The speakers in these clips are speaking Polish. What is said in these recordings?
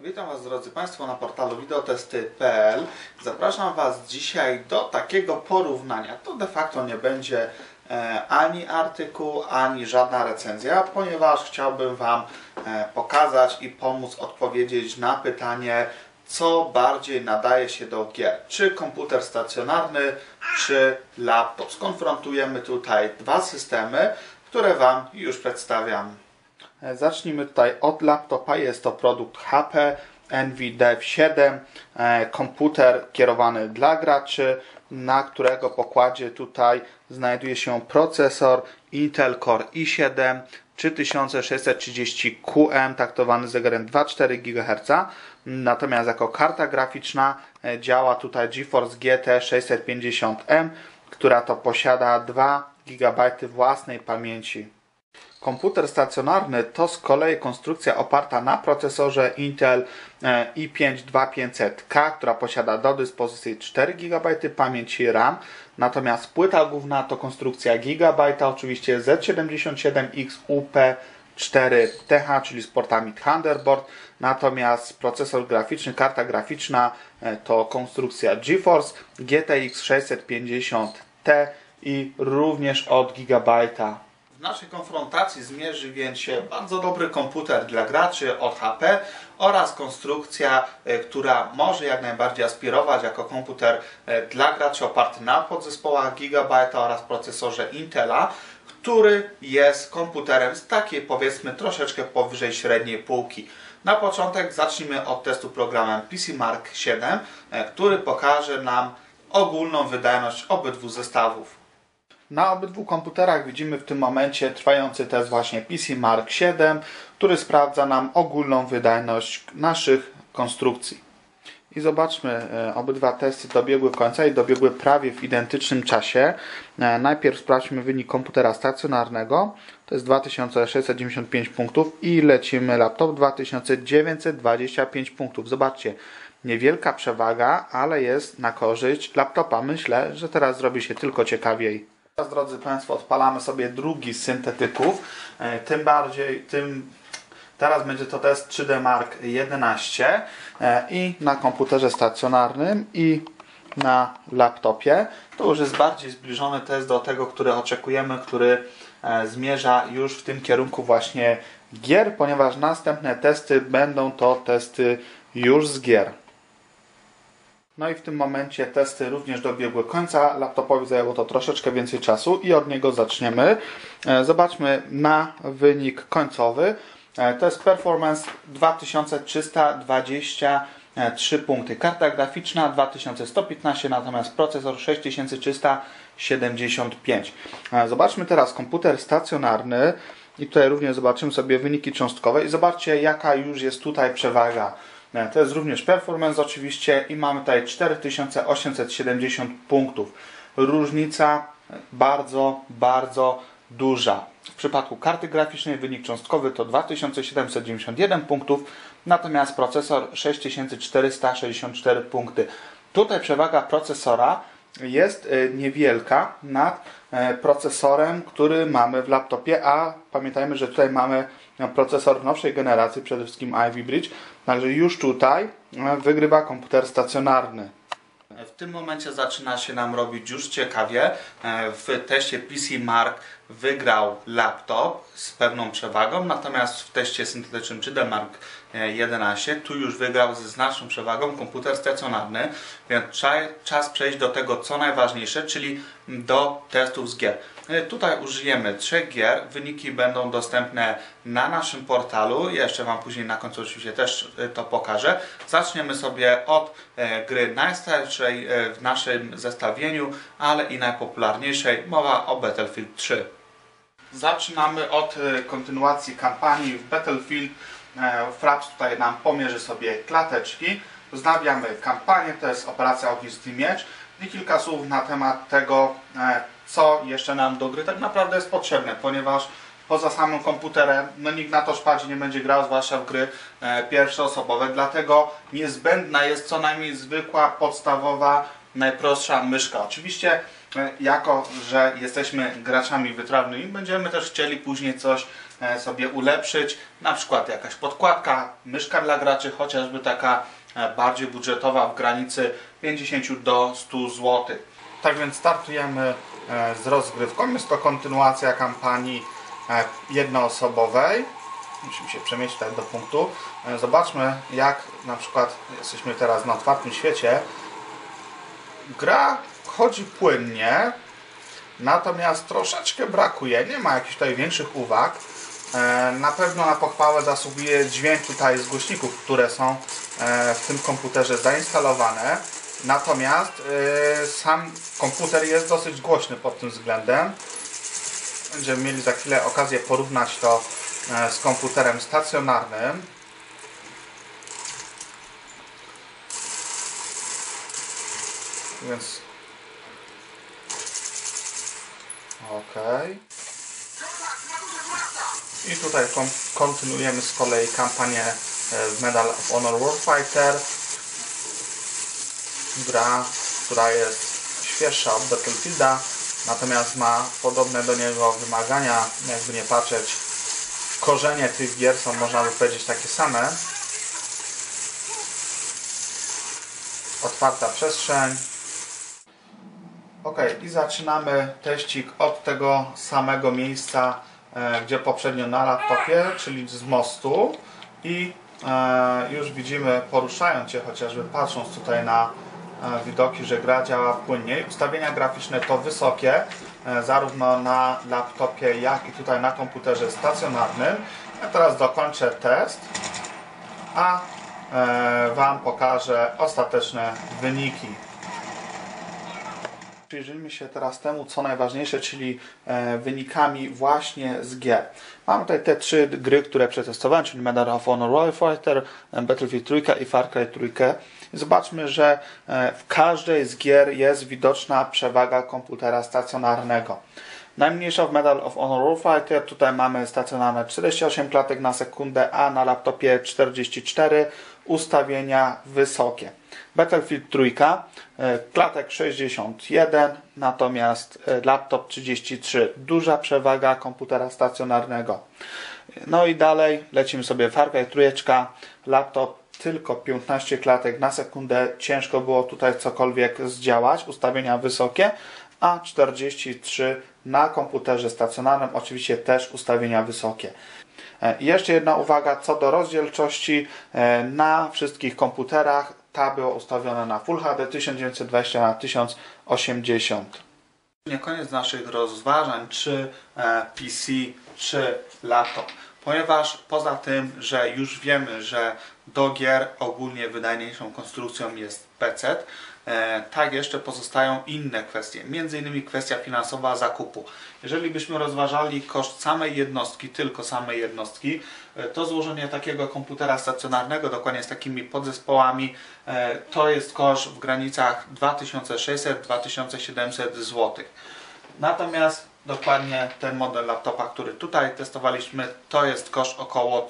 Witam Was drodzy Państwo na portalu wideotesty.pl. Zapraszam Was dzisiaj do takiego porównania. To de facto nie będzie e, ani artykuł, ani żadna recenzja, ponieważ chciałbym Wam e, pokazać i pomóc odpowiedzieć na pytanie, co bardziej nadaje się do gier. Czy komputer stacjonarny, czy laptop. Skonfrontujemy tutaj dwa systemy, które Wam już przedstawiam. E, Zacznijmy tutaj od laptopa. Jest to produkt HP NVDev 7, e, komputer kierowany dla graczy, na którego pokładzie tutaj znajduje się procesor Intel Core i7 3630QM, taktowany zegarem 2,4 GHz. Natomiast jako karta graficzna e, działa tutaj GeForce GT 650M, która to posiada 2 GB własnej pamięci. Komputer stacjonarny to z kolei konstrukcja oparta na procesorze Intel e, i5-2500K, która posiada do dyspozycji 4 GB pamięci RAM, natomiast płyta główna to konstrukcja GB, oczywiście Z77XUP4TH, czyli z portami Thunderbolt, natomiast procesor graficzny, karta graficzna e, to konstrukcja GeForce GTX 650T i również od Gigabyte'a. W naszej konfrontacji zmierzy więc się bardzo dobry komputer dla graczy od HP oraz konstrukcja, e, która może jak najbardziej aspirować jako komputer e, dla graczy oparty na podzespołach Gigabyte oraz procesorze Intela, który jest komputerem z takiej powiedzmy troszeczkę powyżej średniej półki. Na początek zacznijmy od testu programem PC Mark 7, e, który pokaże nam ogólną wydajność obydwu zestawów. Na obydwu komputerach widzimy w tym momencie trwający test właśnie PC Mark 7, który sprawdza nam ogólną wydajność naszych konstrukcji. I zobaczmy, e, obydwa testy dobiegły końca i dobiegły prawie w identycznym czasie. E, Najpierw sprawdźmy wynik komputera stacjonarnego. To jest 2695 punktów i lecimy laptop 2925 punktów. Zobaczcie, niewielka przewaga, ale jest na korzyść laptopa. Myślę, że teraz zrobi się tylko ciekawiej. Teraz, drodzy Państwo, odpalamy sobie drugi z syntetyków. E, Tym bardziej, tym teraz będzie to test 3D Mark 11 e, i na komputerze stacjonarnym i na laptopie. To już jest bardziej zbliżony test do tego, który oczekujemy, który e, zmierza już w tym kierunku właśnie gier, ponieważ następne testy będą to testy już z gier. No i w tym momencie testy również dobiegły końca. Laptopowi zajęło to troszeczkę więcej czasu i od niego zaczniemy. E, Zobaczmy na wynik końcowy. E, To jest performance 2323 punkty. Karta graficzna 2115, natomiast procesor 6375. E, Zobaczmy teraz komputer stacjonarny. I tutaj również zobaczymy sobie wyniki cząstkowe i zobaczcie jaka już jest tutaj przewaga. E, To jest również performance oczywiście i mamy tutaj 4870 punktów. Różnica bardzo, bardzo duża. W przypadku karty graficznej wynik cząstkowy to 2791 punktów, natomiast procesor 6464 punkty. Tutaj przewaga procesora jest e, niewielka nad e, procesorem, który mamy w laptopie, a pamiętajmy, że tutaj mamy procesor nowszej generacji, przede wszystkim Ivy Bridge, także już tutaj e, wygrywa komputer stacjonarny. W tym momencie zaczyna się nam robić już ciekawie. E, W teście PC Mark wygrał laptop z pewną przewagą, natomiast w teście syntetycznym 3D Mark 11 tu już wygrał ze znaczną przewagą komputer stacjonarny, więc cza- czas przejść do tego co najważniejsze, czyli do testów z gier. E, Tutaj użyjemy trzech gier, wyniki będą dostępne na naszym portalu, jeszcze Wam później na końcu oczywiście też e, to pokażę. Zaczniemy sobie od e, gry najstarszej e, w naszym zestawieniu, ale i najpopularniejszej, mowa o Battlefield 3. Zaczynamy od e, kontynuacji kampanii w Battlefield. E, Fraps tutaj nam pomierzy sobie klateczki. Wznawiamy kampanię, to jest operacja Ognisty Miecz i kilka słów na temat tego, e, co jeszcze nam do gry tak naprawdę jest potrzebne, ponieważ poza samym komputerem, no nikt na touchpadzie nie będzie grał, zwłaszcza w gry pierwszoosobowe, dlatego niezbędna jest co najmniej zwykła, podstawowa, najprostsza myszka. Oczywiście jako, że jesteśmy graczami wytrawnymi, będziemy też chcieli później coś e, sobie ulepszyć, na przykład jakaś podkładka, myszka dla graczy, chociażby taka e, bardziej budżetowa w granicy 50 do 100 zł. Tak więc startujemy e, z rozgrywką. Jest to kontynuacja kampanii e, jednoosobowej. Musimy się przemieścić tutaj do punktu. E, Zobaczmy jak na przykład jesteśmy teraz na otwartym świecie. Gra chodzi płynnie, natomiast troszeczkę brakuje. Nie ma jakichś tutaj większych uwag. E, Na pewno na pochwałę zasługuje dźwięk tutaj z głośników, które są e, w tym komputerze zainstalowane. Natomiast e, sam komputer jest dosyć głośny pod tym względem. Będziemy mieli za chwilę okazję porównać to z komputerem stacjonarnym. Więc Okej. I tutaj kon kontynuujemy z kolei kampanię e, w Medal of Honor Warfighter. Gra, która jest świeższa od Battlefielda, natomiast ma podobne do niego wymagania, jakby nie patrzeć. Korzenie tych gier są, można by powiedzieć, takie same. Otwarta przestrzeń, Ok, i zaczynamy teścik od tego samego miejsca, e, gdzie poprzednio na laptopie, czyli z mostu. I e, już widzimy, poruszając się chociażby, patrząc tutaj na e, widoki, że gra działa płynniej. Ustawienia graficzne to wysokie, zarówno na laptopie, jak i tutaj na komputerze stacjonarnym. Ja teraz dokończę test, a Wam pokażę ostateczne wyniki. Przyjrzyjmy się teraz temu, co najważniejsze, czyli e, wynikami właśnie z gier. Mamy tutaj te trzy gry, które przetestowałem, czyli Medal of Honor Warfighter, e, Battlefield 3 i Far Cry 3. I zobaczmy, że e, w każdej z gier jest widoczna przewaga komputera stacjonarnego. Najmniejsza w Medal of Honor Warfighter, tutaj mamy stacjonarne 48 klatek na sekundę, a na laptopie 44 ustawienia wysokie. Battlefield 3, e, klatek 61, natomiast e, laptop 33, duża przewaga komputera stacjonarnego. No i dalej lecimy sobie Far Cry 3, laptop tylko 15 klatek na sekundę, ciężko było tutaj cokolwiek zdziałać, ustawienia wysokie, a 43 na komputerze stacjonarnym, oczywiście też ustawienia wysokie. E, jeszcze jedna uwaga co do rozdzielczości na wszystkich komputerach. Ta była ustawiona na Full HD 1920 na 1080. Nie koniec naszych rozważań, czy e, PC, czy laptop. Ponieważ poza tym, że już wiemy, że do gier ogólnie wydajniejszą konstrukcją jest PC, e, tak jeszcze pozostają inne kwestie, między innymi kwestia finansowa zakupu. Jeżeli byśmy rozważali koszt samej jednostki, tylko samej jednostki, e, to złożenie takiego komputera stacjonarnego, dokładnie z takimi podzespołami, e, to jest koszt w granicach 2600-2700 zł. Natomiast dokładnie ten model laptopa, który tutaj testowaliśmy, to jest koszt około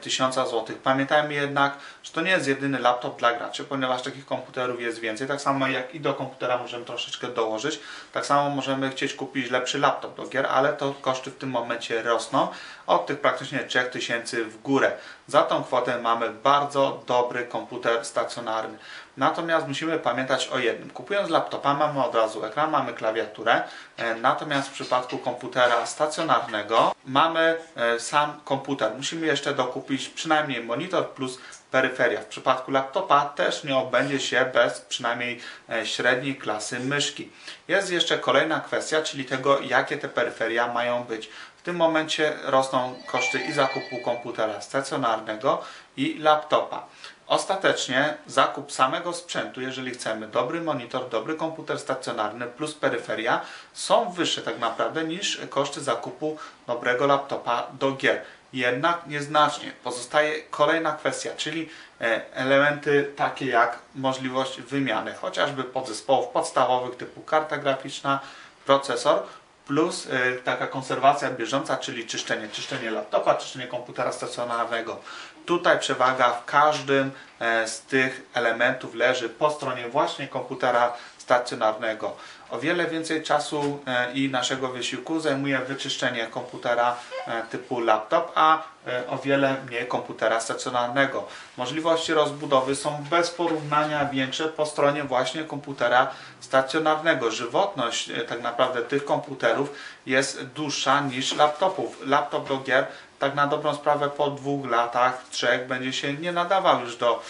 3000 zł. Pamiętajmy jednak, że to nie jest jedyny laptop dla graczy, ponieważ takich komputerów jest więcej. Tak samo jak i do komputera możemy troszeczkę dołożyć, tak samo możemy chcieć kupić lepszy laptop do gier, ale to koszty w tym momencie rosną od tych praktycznie 3000 w górę. Za tą kwotę mamy bardzo dobry komputer stacjonarny. Natomiast musimy pamiętać o jednym. Kupując laptopa mamy od razu ekran, mamy klawiaturę, e, natomiast w przypadku komputera stacjonarnego mamy e, sam komputer. Musimy jeszcze dokupić przynajmniej monitor plus peryferia. W przypadku laptopa też nie obędzie się bez przynajmniej e, średniej klasy myszki. Jest jeszcze kolejna kwestia, czyli tego, jakie te peryferia mają być. W tym momencie rosną koszty i zakupu komputera stacjonarnego i laptopa. Ostatecznie zakup samego sprzętu, jeżeli chcemy dobry monitor, dobry komputer stacjonarny plus peryferia, są wyższe tak naprawdę niż koszty zakupu dobrego laptopa do gier. Jednak nieznacznie pozostaje kolejna kwestia, czyli e, elementy takie jak możliwość wymiany chociażby podzespołów podstawowych typu karta graficzna, procesor plus y, taka konserwacja bieżąca, czyli czyszczenie, czyszczenie laptopa, czyszczenie komputera stacjonarnego. Tutaj przewaga w każdym e, z tych elementów leży po stronie właśnie komputera stacjonarnego. O wiele więcej czasu e, i naszego wysiłku zajmuje wyczyszczenie komputera e, typu laptop, a e, o wiele mniej komputera stacjonarnego. Możliwości rozbudowy są bez porównania większe po stronie właśnie komputera stacjonarnego. Żywotność tak naprawdę tych komputerów jest dłuższa niż laptopów. Laptop do gier tak na dobrą sprawę po dwóch latach, trzech będzie się nie nadawał już do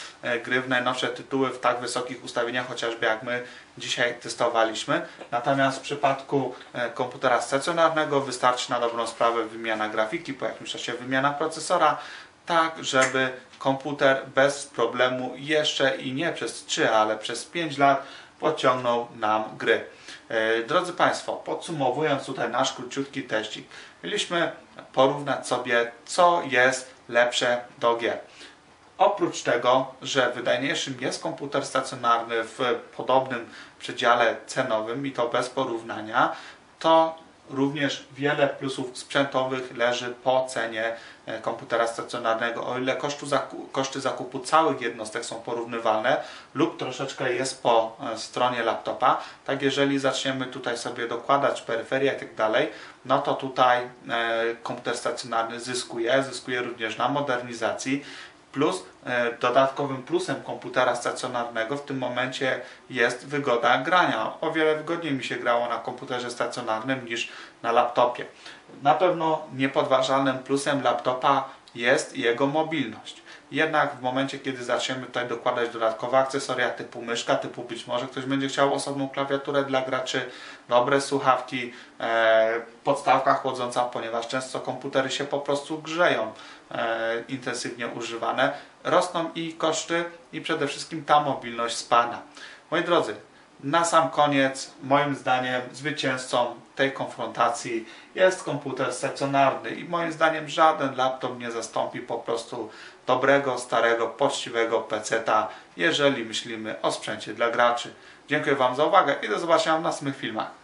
gry w najnowsze tytuły w tak wysokich ustawieniach, chociażby jak my dzisiaj testowaliśmy. Natomiast w przypadku e, komputera stacjonarnego wystarczy na dobrą sprawę wymiana grafiki, po jakimś czasie wymiana procesora, tak żeby komputer bez problemu jeszcze i nie przez 3, ale przez 5 lat podciągnął nam gry. E, drodzy Państwo, podsumowując tutaj nasz króciutki teścik, mieliśmy porównać sobie, co jest lepsze do gier. Oprócz tego, że wydajniejszym jest komputer stacjonarny w podobnym przedziale cenowym i to bez porównania, to również wiele plusów sprzętowych leży po cenie e, komputera stacjonarnego. O ile koszty zakupu całych jednostek są porównywalne lub troszeczkę jest po e, stronie laptopa, tak jeżeli zaczniemy tutaj sobie dokładać peryferia i tak dalej, no to tutaj e, komputer stacjonarny zyskuje, zyskuje również na modernizacji Plus e, dodatkowym plusem komputera stacjonarnego w tym momencie jest wygoda grania. O wiele wygodniej mi się grało na komputerze stacjonarnym niż na laptopie. Na pewno niepodważalnym plusem laptopa jest jego mobilność. Jednak w momencie, kiedy zaczniemy tutaj dokładać dodatkowe akcesoria typu myszka, typu być może ktoś będzie chciał osobną klawiaturę dla graczy, dobre słuchawki, e, podstawka chłodząca, ponieważ często komputery się po prostu grzeją e, intensywnie używane, rosną i koszty i przede wszystkim ta mobilność spada. Moi drodzy, na sam koniec, moim zdaniem, zwycięzcą tej konfrontacji jest komputer stacjonarny i moim zdaniem żaden laptop nie zastąpi po prostu dobrego, starego, poczciwego PC-ta, jeżeli myślimy o sprzęcie dla graczy. Dziękuję Wam za uwagę i do zobaczenia w następnych filmach.